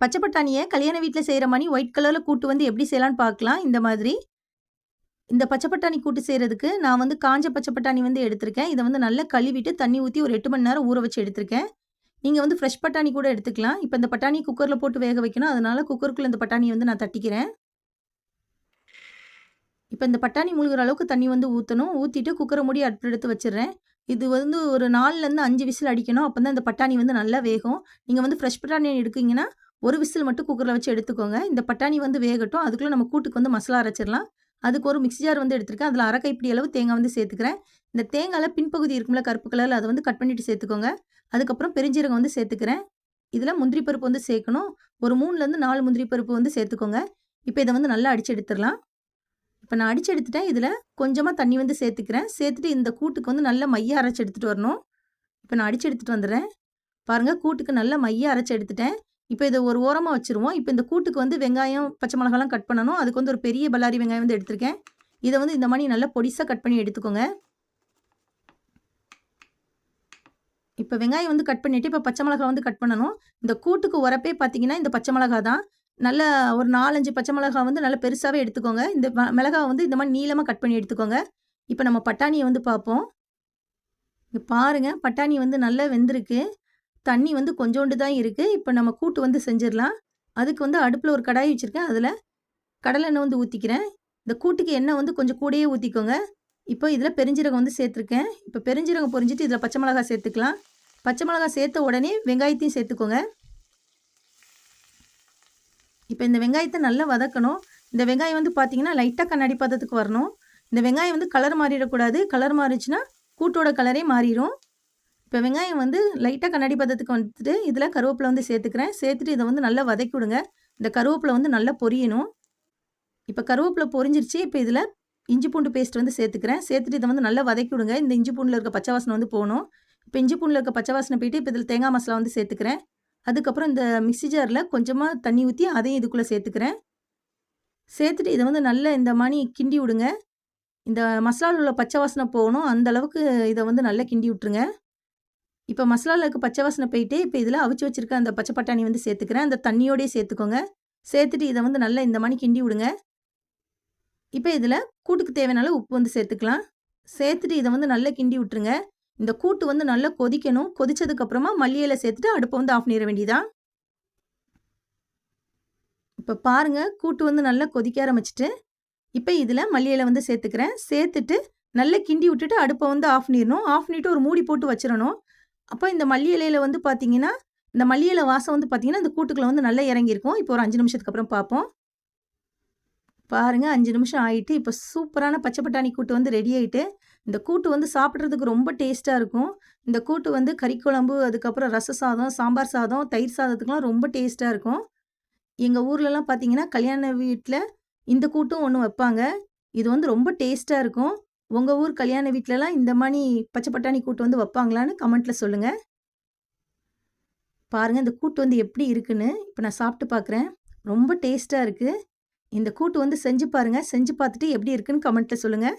பச்சை பட்டாணியை கல்யாண வீட்டில் செய்கிற மாதிரி ஒயிட் கலரில் கூட்டு வந்து எப்படி செய்யலான்னு பார்க்கலாம் இந்த மாதிரி. இந்த பச்சை பட்டாணி கூட்டு செய்கிறதுக்கு நான் வந்து காஞ்ச பச்சை பட்டாணி வந்து எடுத்திருக்கேன். இதை வந்து நல்லா கழுவிட்டு தண்ணி ஊற்றி ஒரு எட்டு மணி நேரம் ஊற வச்சு எடுத்திருக்கேன். நீங்கள் வந்து ஃப்ரெஷ் பட்டாணி கூட எடுத்துக்கலாம். இப்போ இந்த பட்டாணி குக்கரில் போட்டு வேக வைக்கணும். அதனால் குக்கருக்குள்ளே இந்த பட்டாணியை வந்து நான் தட்டிக்கிறேன். இப்போ இந்த பட்டாணி முழுகிற அளவுக்கு தண்ணி வந்து ஊற்றணும் ஊற்றிட்டு குக்கரை மூடி அடுப்பு எடுத்து வச்சிடுறேன். இது வந்து ஒரு நாலுலேருந்து அஞ்சு விசில் அடிக்கணும். அப்போ தான் இந்த பட்டாணி வந்து நல்லா வேகும். நீங்கள் வந்து ஃப்ரெஷ் பட்டாணி எடுக்கீங்கன்னா ஒரு விசில் மட்டும் குக்கரில் வச்சு எடுத்துக்கோங்க. இந்த பட்டாணி வந்து வேகட்டும். அதுக்குள்ளே நம்ம கூட்டுக்கு வந்து மசாலா அரைச்சிடலாம். அதுக்கு ஒரு மிக்ஸி ஜார் வந்து எடுத்திருக்கேன். அதில் அரை கைப்பிடி அளவு தேங்காய் வந்து சேர்த்துக்கிறேன். இந்த தேங்காயில் பின்பகுதி இருக்கும்ல கருப்பு கலரில் அதை வந்து கட் பண்ணிட்டு சேர்த்துக்கோங்க. அதுக்கப்புறம் பெருஞ்சீரகம் வந்து சேர்த்துக்கிறேன். இதில் முந்திரி பருப்பு வந்து சேர்க்கணும். ஒரு மூணுலேருந்து நாலு முந்திரி பருப்பு வந்து சேர்த்துக்கோங்க. இப்போ இதை வந்து நல்லா அடித்து எடுத்துடலாம். இப்போ நான் அடித்து எடுத்துட்டேன். இதில் கொஞ்சமாக தண்ணி வந்து சேர்த்துக்கிறேன். சேர்த்துட்டு இந்த கூட்டுக்கு வந்து நல்லா மைய அரைச்சி எடுத்துகிட்டு வரணும். இப்போ நான் அடித்து எடுத்துகிட்டு வந்துடுறேன். பாருங்கள் கூட்டுக்கு நல்லா மைய அரைச்சி எடுத்துட்டேன். இப்போ இதை ஒரு ஓரமாக வச்சுருவோம். இப்போ இந்த கூட்டுக்கு வந்து வெங்காயம் பச்சை மிளகாலாம் கட் பண்ணணும். அதுக்கு வந்து ஒரு பெரிய பல்லாரி வெங்காயம் வந்து எடுத்திருக்கேன். இதை வந்து இந்த மாதிரி நல்லா பொடிசாக கட் பண்ணி எடுத்துக்கோங்க. இப்போ வெங்காயம் வந்து கட் பண்ணிவிட்டு இப்போ பச்சை மிளகா வந்து கட் பண்ணணும். இந்த கூட்டுக்கு உரப்பே பார்த்தீங்கன்னா இந்த பச்சை மிளகா தான். நல்ல ஒரு நாலஞ்சு பச்சை மிளகா வந்து நல்லா பெருசாகவே எடுத்துக்கோங்க. இந்த மிளகா வந்து இந்த மாதிரி நீளமாக கட் பண்ணி எடுத்துக்கோங்க. இப்போ நம்ம பட்டாணியை வந்து பார்ப்போம் இங்கே பாருங்கள் பட்டாணி வந்து நல்லா வெந்திருக்கு. தண்ணி வந்து கொஞ்சோண்டு தான் இருக்குது இப்போ நம்ம கூட்டு வந்து செஞ்சிடலாம். அதுக்கு வந்து அடுப்பில் ஒரு கடாய் வச்சுருக்கேன். அதில் கடலை எண்ணெய் வந்து ஊற்றிக்கிறேன் இந்த கூட்டுக்கு எண்ணெய் வந்து கொஞ்சம் கூடயே ஊற்றிக்கோங்க இப்போ இதில் பெருஞ்சீரகம் வந்து சேர்த்துருக்கேன். இப்போ பெருஞ்சீரகம் பொரிஞ்சிட்டு இதில் பச்சை மிளகா சேர்த்துக்கலாம். பச்சை மிளகா சேர்த்த உடனே வெங்காயத்தையும் சேர்த்துக்கோங்க. இப்போ இந்த வெங்காயத்தை நல்லா வதக்கணும். இந்த வெங்காயம் வந்து பார்த்திங்கன்னா லைட்டாக கண்ணாடி பதத்துக்கு வரணும். இந்த வெங்காயம் வந்து கலர் மாறிடக்கூடாது. கலர் மாறிச்சுன்னா கூட்டோட கலரே மாறிடும் இப்போ வெங்காயம் வந்து லைட்டாக கண்ணாடி பதத்துக்கு வந்துட்டு இதில் கருவேப்பிலை வந்து சேர்த்துக்கிறேன். சேர்த்துட்டு இதை வந்து நல்லா வதக்கி விடுங்க. இந்த கருவேப்பிலை வந்து நல்லா பொரியணும். இப்போ கருவேப்பிலை பொரிஞ்சிருச்சு. இப்போ இதில் இஞ்சி பூண்டு பேஸ்ட் வந்து சேர்த்துக்கிறேன். சேர்த்துட்டு இதை வந்து நல்லா வதக்கி விடுங்க. இந்த இஞ்சி பூண்டில் இருக்க பச்சை வாசனை வந்து போகணும். இப்போ இஞ்சி பூண்டில் இருக்க பச்சை வாசனை போயிட்டு இப்போ இதில் தேங்காய் மசாலா வந்து சேர்த்துக்கிறேன். அதுக்கப்புறம் இந்த மிக்ஸி ஜாரில் கொஞ்சமாக தண்ணி ஊற்றி அதையும் இதுக்குள்ளே சேர்த்துக்கிறேன். சேர்த்துட்டு இதை வந்து நல்லா இந்த மாதிரி கிண்டி விடுங்க. இந்த மசாலாவில் உள்ள பச்சை வாசனை போகணும். அந்தளவுக்கு இதை வந்து நல்லா கிண்டி விட்டுருங்க. இப்போ மசாலாவுக்கு பச்சை வாசனை போயிட்டு இப்போ இதில் அவிச்சு வச்சுருக்க அந்த பச்சை பட்டாணி வந்து சேர்த்துக்கிறேன். அந்த தண்ணியோடய சேர்த்துக்கோங்க. சேர்த்துட்டு இதை வந்து நல்லா இந்த மாதிரி கிண்டி விடுங்க. இப்போ இதில் கூட்டுக்கு தேவையான உப்பு வந்து சேர்த்துக்கலாம். சேர்த்துட்டு இதை வந்து நல்லா கிண்டி விட்டுருங்க. இந்த கூட்டு வந்து நல்லா கொதிக்கணும். கொதிச்சதுக்கப்புறமா மல்லி சேர்த்துட்டு அடுப்பை வந்து ஆஃப் பண்ணிட வேண்டியதான் இப்போ பாருங்கள் கூட்டு வந்து நல்லா கொதிக்க ஆரம்பிச்சிட்டு இப்போ இதில் மல்லி வந்து சேர்த்துக்கிறேன். சேர்த்துட்டு நல்லா கிண்டி விட்டுட்டு அடுப்பை வந்து ஆஃப் பண்ணிடணும். ஆஃப் பண்ணிவிட்டு ஒரு மூடி போட்டு வச்சிடணும். அப்போ இந்த மல்லி இலையில வந்து பார்த்தீங்கன்னா இந்த மல்லி இலை வாசம் வந்து பார்த்தீங்கன்னா இந்த கூட்டுக்குள்ள வந்து நல்லா இறங்கியிருக்கும். இப்போ ஒரு அஞ்சு நிமிஷத்துக்கு அப்புறம் பார்ப்போம் பாருங்கள் அஞ்சு நிமிஷம் ஆகிட்டு இப்போ சூப்பரான பச்சை பட்டாணி கூட்டு வந்து ரெடி ஆகிட்டு இந்த கூட்டு வந்து சாப்பிட்றதுக்கு ரொம்ப டேஸ்ட்டாக இருக்கும். இந்த கூட்டு வந்து கறிக்குழம்பு அதுக்கப்புறம் ரச சாதம் சாம்பார் சாதம் தயிர் சாதத்துக்குலாம் ரொம்ப டேஸ்ட்டாக இருக்கும். எங்கள் ஊர்லலாம் பார்த்தீங்கன்னா கல்யாண வீட்டில் இந்த கூட்டும் ஒன்று வைப்பாங்க. இது வந்து ரொம்ப டேஸ்ட்டாக இருக்கும். உங்கள் ஊர் கல்யாண வீட்டிலலாம் இந்த மாதிரி பச்சை பட்டாணி கூட்டு வந்து வைப்பாங்களான்னு கமெண்ட்டில் சொல்லுங்கள் பாருங்கள் இந்த கூட்டு வந்து எப்படி இருக்குன்னு இப்போ நான் சாப்பிட்டு பார்க்குறேன் ரொம்ப டேஸ்ட்டாக இருக்குது இந்த கூட்டு வந்து செஞ்சு பாருங்கள் செஞ்சு பார்த்துட்டு எப்படி இருக்குன்னு கமெண்ட்டில் சொல்லுங்கள்